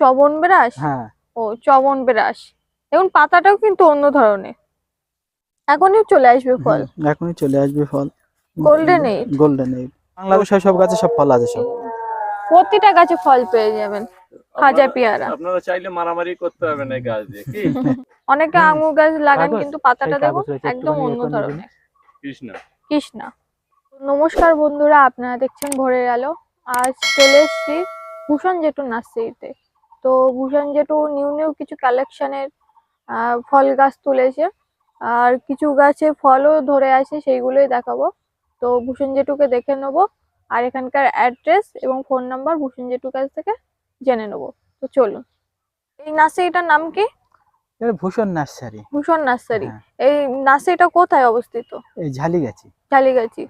চবন বেরাস হ্যাঁ। ও চবন বেরাস দেখুন পাতাটাও কিন্তু অন্য ধরনের। এখনই চলে আসবে ফল। এখনই চলে আসবে ফল। Golden eight? গোল্ডেন এইট বাংলাদেশের সব গাছে সব ফল আছে সব। প্রতিটা গাছে ফল পেয়ে যাবেন। খাজা পেয়ারা। আপনারা চাইলে মারামারি করতে হবে না এই গাছ দিয়ে কি? অনেকে। আঙুর গাছ লাগান কিন্তু পাতাটা দেখুন একদম অন্য। ধরনের। কৃষ্ণা। কৃষ্ণা। নমস্কার বন্ধুরা আপনারা দেখছেন ভরে গেল আজ চলে এসেছি ভূষণ জেঠু নার্সারিতে। তো ভূষণ জেঠু নিউ নিউ কিছু কালেকশনের ফল গাছ তুলেছে। আর কিছু গাছে ফলও ধরে আছে সেইগুলোই দেখাবো। তো ভূষণ জেঠুকে দেখে নেব আর এখানকার অ্যাড্রেস এবং ফোন নাম্বার ভূষণ জেঠুর কাছ থেকে জেনে নেব। তো চলুন। এই নার্সারিটার নাম কি? ভূষণ নার্সারি। ভূষণ নার্সারি। হ্যাঁ, এই নার্সারিটা কোথায় অবস্থিত? এই ঝালিগাছি।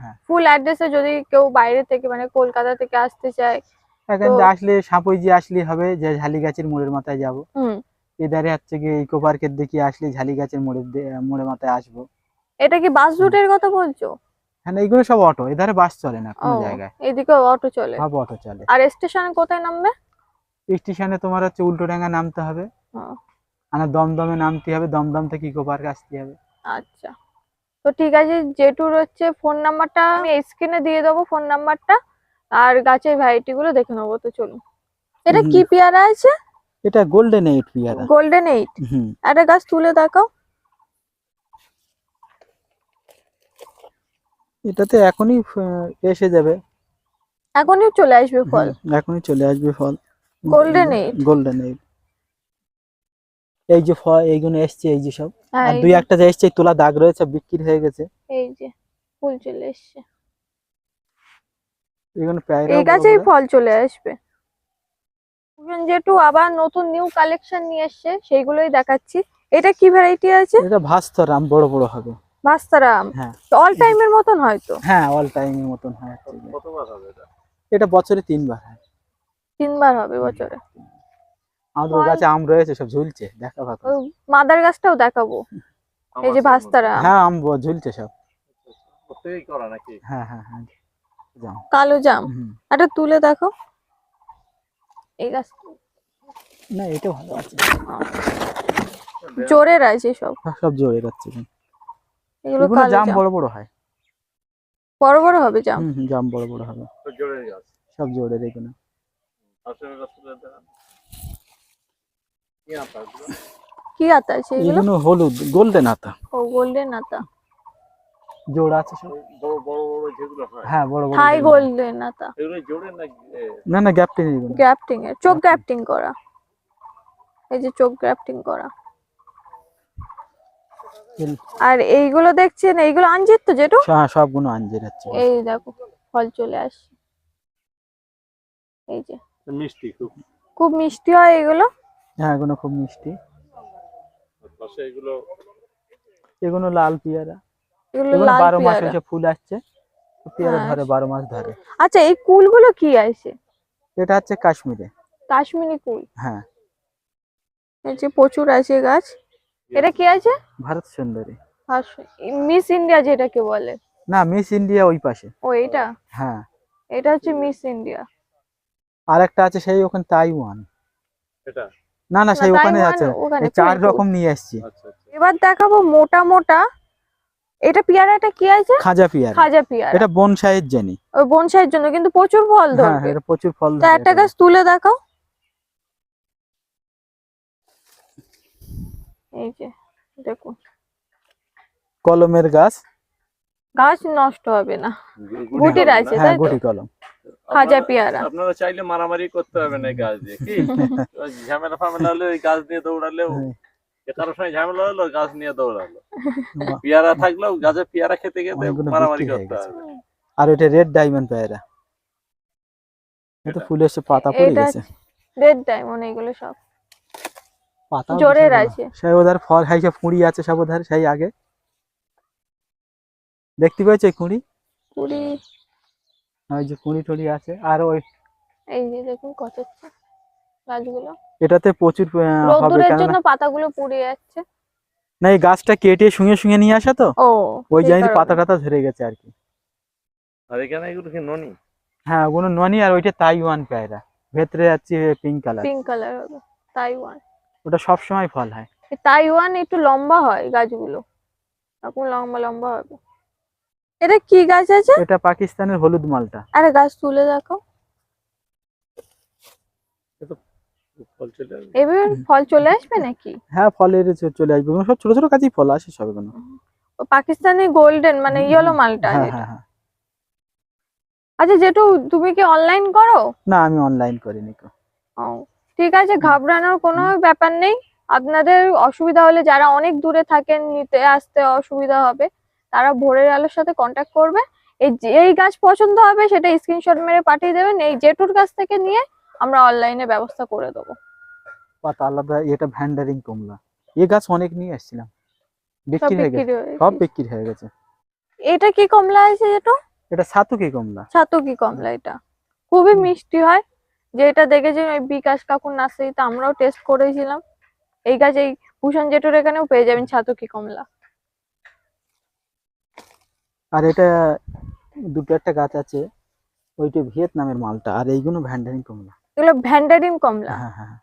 হ্যাঁ। ফুল অ্যাড্রেসে যদি কেউ বাইরে থেকে মানে কলকাতা থেকে আসতে চায় এখান থেকে আসলে সাপুই যে আসলে হবে যে ঝালি গাছের মোড়ের মাথায় যাব এধারে হচ্ছে কি ইকো পার্কের দিকে আসলে ঝালি গাছের মোড়ের মোড়ের মাথায় আসব। এটা কি বাস রুটের কথা বলছো? হ্যাঁ না, এইগুলো সব অটো এধারে বাস চলে না কোনো জায়গায়। এদিকে অটো চলে। সব অটো চলে। আর স্টেশনে কোথায় নামবে? স্টেশনে তোমার হচ্ছে উল্টোডাঙ্গা নামতে হবে। আর দমদমে নামতে হবে দমদম থেকে ইকো পার্ক আসতে হবে। আচ্ছা। তো ঠিক আছে জেটুর হচ্ছে ফোন নাম্বারটা আমি স্ক্রিনে দিয়ে দেবো ফোন নাম্বারটা। আর গাছের ভ্যারাইটি গুলো দেখে নেব তো চলুন। এটা কি পেয়ারা আছে? এটা গোল্ডেন এইট পিয়ারা। গোল্ডেন এইট একটা গাছ তুলে দেখাও। এটাতে এখনই এসে যাবে। এখনই চলে আসবে ফল? এখনই চলে আসবে ফল। গোল্ডেন এইট গোল্ডেন এইট এই যে ফল এইগুলো এসছে এই যে সব। হ্যাঁ আর দুই একটা যে এসছে তোলা দাগ রয়েছে বিক্রি হয়ে গেছে। এই যে ফুল চলে এসছে। এই গাছেই ফল চলে আসবে। ভূষণ জেঠু আবার নতুন নিউ কালেকশন নিয়ে এসছে সেইগুলোই দেখাচ্ছি। এটা কি ভ্যারাইটি আছে? এটা ভাস্তরাম বড় বড় হবে। ভাস্তারাম হ্যাঁ। অল টাইমের মতন হয়তো? হ্যাঁ অল টাইমের মতন হয় কতবার হবে এটা? এটা বছরে তিনবার হয়। তিনবার হবে বছরে। আমাদের গাছে আম রয়েছে সব ঝুলছে দেখা পাবো মাদার গাছটাও দেখাবো। এই যে ভাস্তারাম হ্যাঁ আম ঝুলছে সব। প্রত্যেকেই করা নাকি? হ্যাঁ হ্যাঁ হ্যাঁ। কালো জাম। একটা তুলে দেখো। এই গাছ না এটা ভালো আছে। জোরের আছে সব সব- জোরে যাচ্ছে এগুলো কালো জাম বড় বড় হয়। বড় বড় হবে জাম? জাম বড় বড় হবে। জোরের গাছ সব জোরে এগুলো। আসলে তুলে দেখান কি আতা এগুলো? কি আতা আছে এগুলো হলুদ গোল্ডেন আতা। ও গোল্ডেন আতা। জোড়া আছে সব? বড় বড় বড় যেগুলো হয়। হ্যাঁ বড় বড় হাই এগুলো না না না গ্যাপটিং এগুলো গ্রাফটিং এর চোখ গ্রাফটিং করা। এই যে চোখ গ্রাফটিং করা। আর এইগুলো দেখছেন এইগুলো আঞ্জির তো যেটু হ্যাঁ সবগুলো আঞ্জির হচ্ছে এই দেখো ফল চলে আসছে। এই যে। মিষ্টি খুব। খুব মিষ্টি হয় এগুলো? হ্যাঁ এগুলো খুব মিষ্টি। এগুলো এগুলো লাল পেয়ারা। এগুলো এগুলো লাল বারো মাস এসে ফুল আসছে পেয়ারা হ্যাঁ। ধরে বারো মাস ধরে। আচ্ছা এই কুলগুলো কি আছে এটা হচ্ছে কাশ্মীরে। কাশ্মীরি কুল? হ্যাঁ। এই যে প্রচুর আছে গাছ। এটা কি আছে? ভারত সুন্দরী। মিস ইন্ডিয়া যেটাকে বলে। না মিস ইন্ডিয়া ওই পাশে। ও এটা? হ্যাঁ। এটা হচ্ছে মিস ইন্ডিয়া। আর একটা আছে সেই ওখানে তাইওয়ান। এটা? না না সেই ওখানে আছে। ওখানে চার রকম নিয়ে এসছি। আচ্ছা আচ্ছা। এবার দেখাবো মোটা মোটা এটা পেয়ারাটা কি আছে? খাজা পেয়ারা। খাজা পেয়ারা। এটা বনসাইয়ের জানি। ওই বনসাইয়ের জন্য কিন্তু প্রচুর ফল হ্যাঁ এটা প্রচুর ফল তা ধরে একটা গাছ তুলে দেখাও। এই যে দেখুন। কলমের গাছ। গাছ নষ্ট হবে না। গুটির আছে হ্যাঁ তাই গুটি কলম। খাজা পেয়ারা। আপনারা চাইলে মারামারি করতে হবে না এই গাছ দিয়ে কি? ঝামেলা ফামেলা হলে ওই গাছ নিয়ে দৌড়ালেও হ্যাঁ। কারোর সঙ্গে ঝামেলা হলো গাছ নিয়ে দৌড়ালো। পেয়ারা থাকলেও গাছে পেয়ারা খেতে খেতে মারামারি করতে হবে। আর ওইটা রেড ডায়মন্ড পেয়ারা। এটা এটা? সে পাতা পড়ে গেছে। রেড ডায়মন্ড এগুলো সব। পাতা জোরের আছে। সেই ওধার ফল হাই সব কুড়ি আছে সব ওধার সেই আগে। দেখতে এই কুড়ি? কুড়ি। ওই যে কুড়ি টুড়ি আছে আর ওই এই যে দেখুন কত হচ্ছে গাছগুলো? এটাতে প্রচুর হবে কেননা জন্য পাতাগুলো পুড়ে যাচ্ছে। না এই গাছটা কেটে শুঙে শুঙে নিয়ে আসা তো? ও ওই জানি। পাতা টাতা ধরে গেছে আর কি। আর এখানে এগুলো কি ননি? হ্যাঁ ওগুলো ননি আর ওইটা তাইওয়ান পেয়ারা। ভেতরে যাচ্ছে pink colour pink colour Taiwan. ওটা সব সময় ফল হয়। তাইওয়ান একটু লম্বা হয় গাছগুলো। এখন লম্বা লম্বা হবে। এটা কি গাছ আছে? এটা পাকিস্তানের হলুদ মালটা। আরে গাছ তুলে দেখো ফল চলে আসবে। এবার ফল চলে আসবে নাকি? হ্যাঁ ফলের চলে আসবে। সব ছোট ছোট গাছই ফল আসে সব এগুলো পাকিস্তানি গোল্ডেন মানে ইয়েলো মালটা হ্যাঁ যেটা। হ্যাঁ হ্যাঁ। আচ্ছা যেটু তুমি কি অনলাইন করো? না আমি অনলাইন করিনি কো। ও, ঠিক আছে ঘাবড়ানোর কোনো ব্যাপার নেই। আপনাদের অসুবিধা হলে যারা অনেক দূরে থাকেন নিতে আসতে অসুবিধা হবে তারা ভোরের আলোর সাথে কন্ট্যাক্ট করবে। এই যে- এই গাছ পছন্দ হবে সেটা স্ক্রিনশট মেরে পাঠিয়ে দেবেন। এই জেটুর কাছ থেকে নিয়ে আমরা অনলাইনে ব্যবস্থা করে দেবো। পাতা আলাদা এটা ভ্যান্ডারিং কমলা। এ গাছ অনেক নিয়ে আসছিলাম। বিক্রি হয়ে গেছে। সব বিক্রি হয়ে গেছে। এটা কি কমলা আছে যেটা? এটা সাতুকি কমলা। ছাতকি কমলা এটা। খুবই মিষ্টি হয়। যেটা দেখেছি ওই বিকাশ কাকুর নার্সারিতে আমরাও টেস্ট করেছিলাম। এই গাছ এই ভূষণ জেটুর এখানেও পেয়ে যাবেন ছাতকি কমলা। আর এটা দুটো একটা গাছ আছে। ওইটা ভিয়েতনামের মালটা। আর এইগুলো ভ্যান্ডারিং কমলা। এগুলো ভ্যান্ডারিন কমলা। হ্যাঁ হ্যাঁ।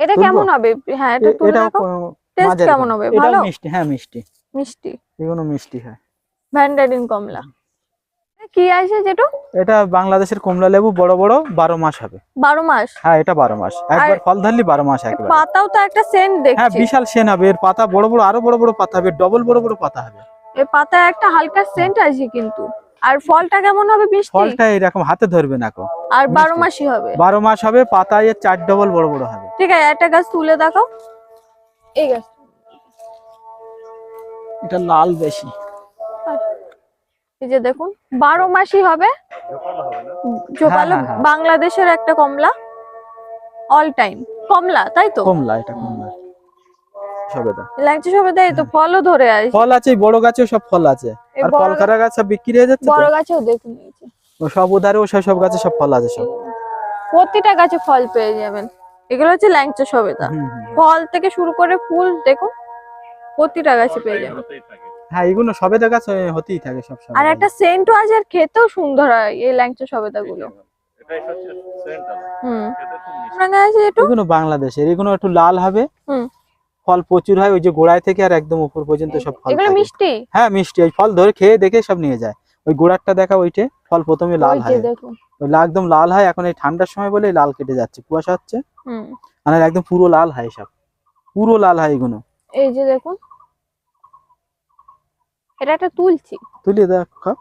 এটা কেমন হবে? হ্যাঁ এটা তুলে দেখো। টেস্ট কেমন হবে? ভালো? মিষ্টি হ্যাঁ মিষ্টি। মিষ্টি? এগুলো মিষ্টি হয়। ভ্যান্ডারিন কমলা। কি আছে যেটা এটা বাংলাদেশের কমলা লেবু বড় বড় বারো মাস হবে। বারো মাস? হ্যাঁ এটা বারো মাস। একবার ফল ধরলি বারো মাস এর একবার। পাতাও তো একটা সেন্ট হ্যাঁ বিশাল সেন হবে। এর পাতা বড় বড় আরও বড় বড় পাতা হবে। ডবল বড় বড় পাতা হবে। এর পাতা একটা হালকা সেন্ট আছে কিন্তু। আর ফলটা কেমন হবে মিষ্টি ফলটা এরকম হাতে ধরবে না কো আর বারো মিষ্টি। মাসই হবে? বারো মাস হবে পাতা এর চার ডবল বড় বড় হবে। ঠিক আছে একটা গাছ তুলে দেখাও। এই গাছ। এটা লাল বেশি। এই যে দেখুন বারো মাসই হবে। জোপালো হ্যাঁ, হ্যাঁ। বাংলাদেশের একটা কমলা। অল টাইম কমলা তাই তো? কমলা এটা কমলা। সবেদা। লাগছে সবে দেয় তো ফলও ধরে আসে ফল আছে বড় গাছেও সব ফল আছে। এই আর গাছ সব বিক্রি হয়ে যাচ্ছে বড় গাছেও দেখে ও সব সব গাছে সব ফল আছে সব। প্রতিটা গাছে ফল পেয়ে যাবেন। এগুলো হচ্ছে ল্যাংচা সবেদা। ফল থেকে শুরু করে ফুল দেখুন প্রতিটা গাছে পেয়ে যাবেন। হ্যাঁ এগুলো সবেদা গাছ হতেই থাকে সব আর একটা সেন্টও আছে আর খেতেও সুন্দর হয় এই ল্যাংচা সবেদা গুলো। হুম। বাংলাদেশের এগুলো একটু লাল হবে। হুম। ফল প্রচুর হয় ওই যে গোড়ায় থেকে আর একদম উপর পর্যন্ত সব ফল মিষ্টি? হ্যাঁ মিষ্টি। ওই ফল ধরে খেয়ে দেখে সব নিয়ে যায়। ওই গোড়ারটা দেখা ওইটে ফল প্রথমে লাল হয়। ওই একদম লাল হয় এখন এই ঠান্ডার সময় বলে লাল কেটে যাচ্ছে কুয়াশা হচ্ছে। আর একদম পুরো লাল হয় সব। পুরো লাল হয় এগুলো। এই যে দেখুন। এটা একটা তুলছি। তুলি দেখো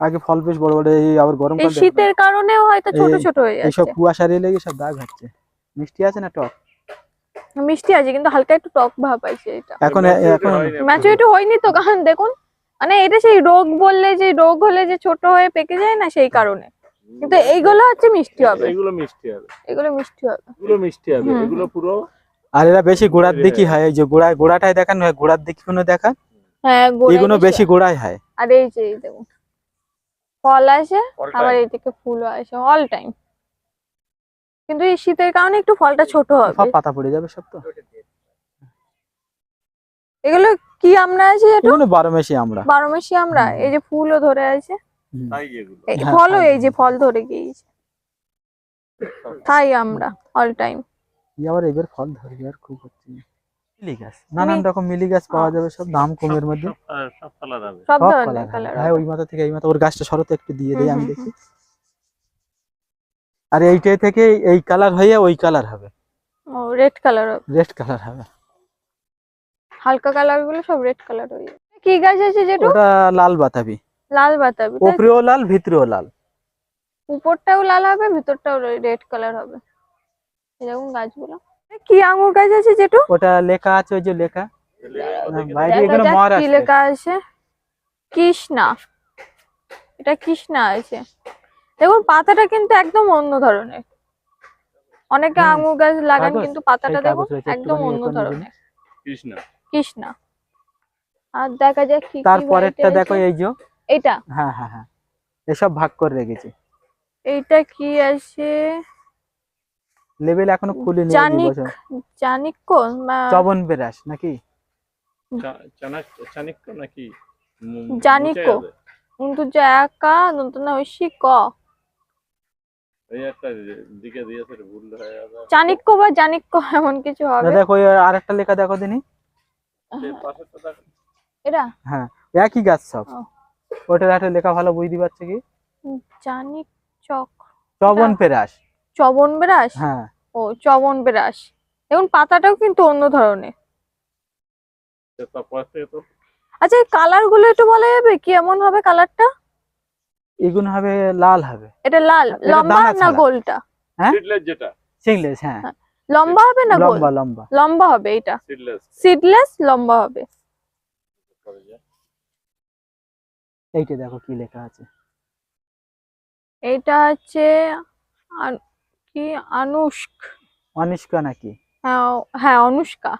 আগে ফল বেশ বড় বড় এই আবার গরম এই শীতের কারণেও হয়তো ছোট ছোট হয়ে যাচ্ছে। কুয়াশার এ লেগে সব দাগ হচ্ছে মিষ্টি আছে না টক? মিষ্টি আছে কিন্তু হালকা একটু টক ভাব আছে এটা। এখন এখন হয়নি। ম্যাচুরিটি হয়নি তো কারণ দেখুন মানে এটা সেই রোগ বললে যে রোগ হলে যে ছোট হয়ে পেকে যায় না সেই কারণে। কিন্তু এইগুলো হচ্ছে মিষ্টি হবে। এগুলো মিষ্টি হবে। এগুলো মিষ্টি হবে। এগুলো মিষ্টি হবে। এগুলো পুরো আর এরা বেশি গোড়ার দিকই হয় এই যে গোড়ায় গোড়াটাই দেখান হয় গোড়ার দিক কোনো দেখান। হ্যাঁ এগুলো বেশি। গোড়ায় হয়। আর এই যে এই দেখুন ফল আসে আবার। এই থেকে ফুলও আসে অল টাইম কিন্তু এই শীতের কারণে একটু ফলটা ছোট হবে। সব পাতা পড়ে যাবে সব তো। এগুলো কি আমরা আছে এটা এগুলো বারো মাসি আমরা। বারো মাসি আমরা এই যে ফুলও ধরে আছে। তাই এগুলো। এই হ্যাঁ, ফলও এই যে ফল ধরে গিয়েছে। তাই আমরা অল টাইম ই আবার এবার ফল ধরবে আর খুব হচ্ছে মিলি গাছ নানান রকম মিলি গাছ পাওয়া যাবে সব দাম কমের মধ্যে। সব কালার হবে। সব সব কালার কালার হ্যাঁ ওই মাথা থেকে এই মাথা ওর গাছটা একটু দিয়ে দিই আমি দেখি। আর এইটাই থেকে এই কালার হয়ে ওই কালার হবে। ও রেড কালার হবে। রেড কালার হবে। হালকা কালারগুলো সব রেড কালার হয়ে কি গাছ আছে যেটা ওটা লাল বাতাবি। লাল বাতাবি উপরেও লাল ভিতরেও লাল। উপরটাও লাল হবে ভিতরটাও রেড কালার হবে। এরকম গাছগুলো। কি আঙুর গাছ আছে যেটু ওটা লেখা আছে ওই যে লেখা। বাইরে এগুলো মহারাষ্ট্র লেখা আছে। কৃষ্ণা। এটা কৃষ্ণা আছে। দেখুন পাতাটা কিন্তু একদম অন্য ধরনের। অনেকে আঙুর গাছ লাগান কিন্তু পাতাটা দেখুন একদম অন্য। ধরনের। কৃষ্ণ। কৃষ্ণা। আর দেখা যাক কি কি তারপরেরটা দেখো এই যে। এইটা। হ্যাঁ হ্যাঁ হ্যাঁ। এসব ভাগ করে রেখেছি। এইটা কি আছে? লেভেল এখনও খুলিনি জানিক জানিক কোন চবন বেরাস নাকি? চাণক্য নাকি? জানিকো। কিন্তু যে একা নতুন ঐশী ক এই একটা দিকে দিয়েছে ভুল হয়ে যাবে। চাণক্য বা জানিক্য এমন কিছু হবে? দেখো ওই আরেকটা লেখা দেখো দিনি। এরা হ্যাঁ একই গাছ সব। ও। একটা লেখা ভালো বুঝতে পারছে কি? জানিক চক চবন পেরাস চবন বেরাস? হ্যাঁ। ও চবন বেরাস। দেখুন পাতাটাও কিন্তু অন্য ধরনের। আচ্ছা এই কালারগুলো একটু বলা যাবে? কি এমন হবে কালারটা এগুলো হবে লাল হবে। এটা লাল লম্বা না গোলটা? হ্যাঁ? সিডলেস যেটা। সিংলেস হ্যাঁ। লম্বা হবে না গোল? লম্বা লম্বা। লম্বা হবে এটা সিডলেস সিডলেস লম্বা হবে। এইটা দেখো কি লেখা আছে। এটা হচ্ছে আন- কি? আনুষ্ক। অনিষ্কা নাকি? হ্যাঁ হ্যাঁ অনুষ্কা।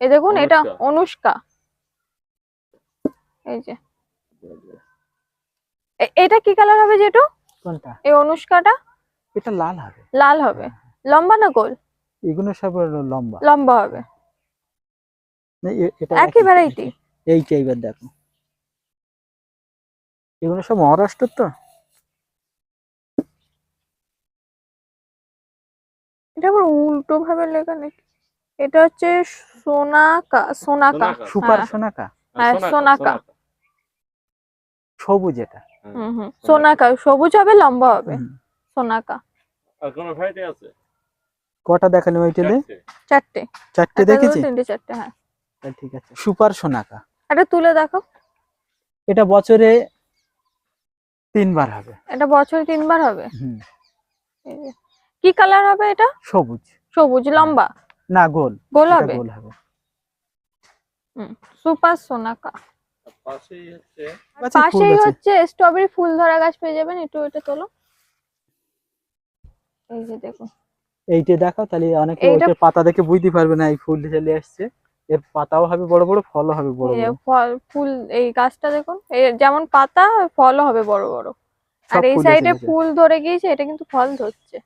এই দেখুন এটা অনুষ্কা। অনুষ্কা। এই যে। এ- এটা কি কালার হবে যেটু কোনটা? এই অনুষ্কাটা? এটা লাল হবে। লাল হবে। লম্বা না গোল? এগুলো সব লম্বা। লম্বা হবে। না, এ- এটা একই ভ্যারাইটি এইটা এইবার দেখো। এগুলো সব মহারাষ্ট্র তো? এটা আবার উল্টো ভাবে লেখা নাকি? এটা হচ্ছে সোনাকা সোনাকা। সোনাকা। সুপার হ্যাঁ। সোনাকা? হ্যাঁ, সোনাকা। সবুজ এটা? হুম হুম। সোনাকা। সবুজ হবে লম্বা হবে। সোনাকা। আর কোনো ভ্যারাইটি আছে? কটা দেখালি ওইটালে চারটে। চারটে। চারটে দেখেছি? তিনটে চারটে হ্যাঁ। ঠিক আছে। সুপার সোনাকা। এটা তুলে দেখো। এটা বছরে তিনবার হবে। এটা বছরে তিনবার হবে? হুম। কি কালার হবে এটা? সবুজ। সবুজ লম্বা? না গোল। গোল হবে? গোল হবে। সুপার সোনাকা। পাশেই হচ্ছে পাশেই হচ্ছে স্ট্রবেরি ফুল ধরা গাছ পেয়ে যাবেন একটু এটা তোলো। এই যে দেখুন এইটা দেখো তাহলে অনেকে এইটা- পাতা দেখে বুঝতে পারবে না এই ফুল চলে আসছে। এর পাতাও হবে বড় বড় ফলও হবে বড় বড়। ফল ফুল এই গাছটা দেখুন যেমন পাতা ফলও হবে বড় বড়। আর এই সাইডে ফুল ধরে গিয়েছে এটা কিন্তু ফল ধরছে।